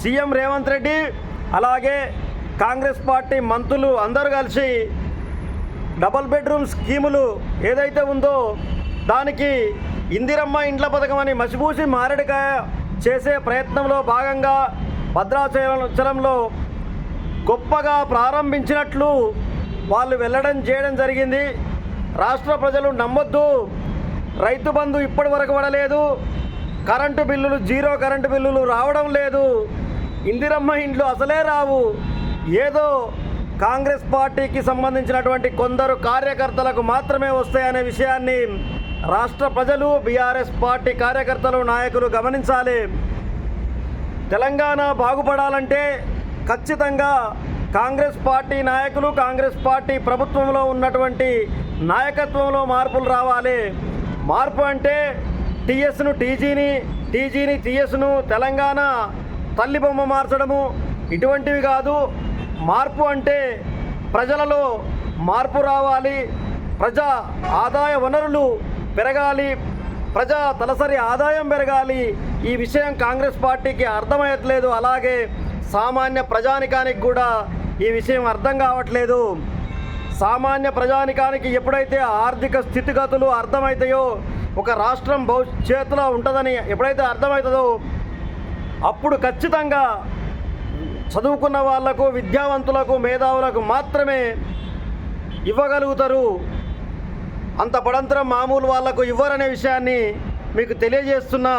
CM Revanth Reddy అలాగే Congress party మంత్రులు అందరూ కలిసి డబల్ బెడ్రూమ్ స్కీములు ఏదైతే ఉందో దానికి ఇందిరమ్మ ఇండ్ల పథకం అని మసిపూసి మారడికాయ చేసే ప్రయత్నంలో భాగంగా భద్రాచలంలో గొప్పగా ప్రారంభించినట్లు వాళ్ళు వెళ్ళడం చేయడం జరిగింది. రాష్ట్ర ప్రజలు నమ్మొద్దు. రైతు బంధు ఇప్పటి వరకు పడలేదు. కరెంటు బిల్లులు జీరో కరెంటు బిల్లులు రావడం లేదు. ఇందిరమ్మ ఇండ్లు అసలే రావు. ఏదో కాంగ్రెస్ పార్టీకి సంబంధించినటువంటి కొందరు కార్యకర్తలకు మాత్రమే వస్తాయనే విషయాన్ని రాష్ట్ర ప్రజలు బీఆర్ఎస్ పార్టీ కార్యకర్తలు నాయకులు గమనించాలి. తెలంగాణ బాగుపడాలంటే ఖచ్చితంగా కాంగ్రెస్ పార్టీ నాయకులు కాంగ్రెస్ పార్టీ ప్రభుత్వంలో ఉన్నటువంటి నాయకత్వంలో మార్పులు రావాలి. మార్పు అంటే టీఎస్ను టీజీని టీజీని టీఎస్ను తెలంగాణ తల్లి బొమ్మ మార్చడము ఇటువంటివి కాదు. మార్పు అంటే ప్రజలలో మార్పు రావాలి. ప్రజా ఆదాయ వనరులు పెరగాలి. ప్రజా తలసరి ఆదాయం పెరగాలి. ఈ విషయం కాంగ్రెస్ పార్టీకి అర్థమయ్యట్లేదు. అలాగే సామాన్య ప్రజానికానికి కూడా ఈ విషయం అర్థం కావట్లేదు. సామాన్య ప్రజానికానికి ఎప్పుడైతే ఆర్థిక స్థితిగతులు అర్థమవుతాయో ఒక రాష్ట్రం భవిష్యత్తులో ఉంటుందని ఎప్పుడైతే అర్థమవుతుందో అప్పుడు ఖచ్చితంగా చదువుకున్న వాళ్ళకు విద్యావంతులకు మేధావులకు మాత్రమే ఇవ్వగలుగుతారు. అంత పడంతరం మామూలు వాళ్ళకు ఇవ్వరనే విషయాన్ని మీకు తెలియజేస్తున్నా.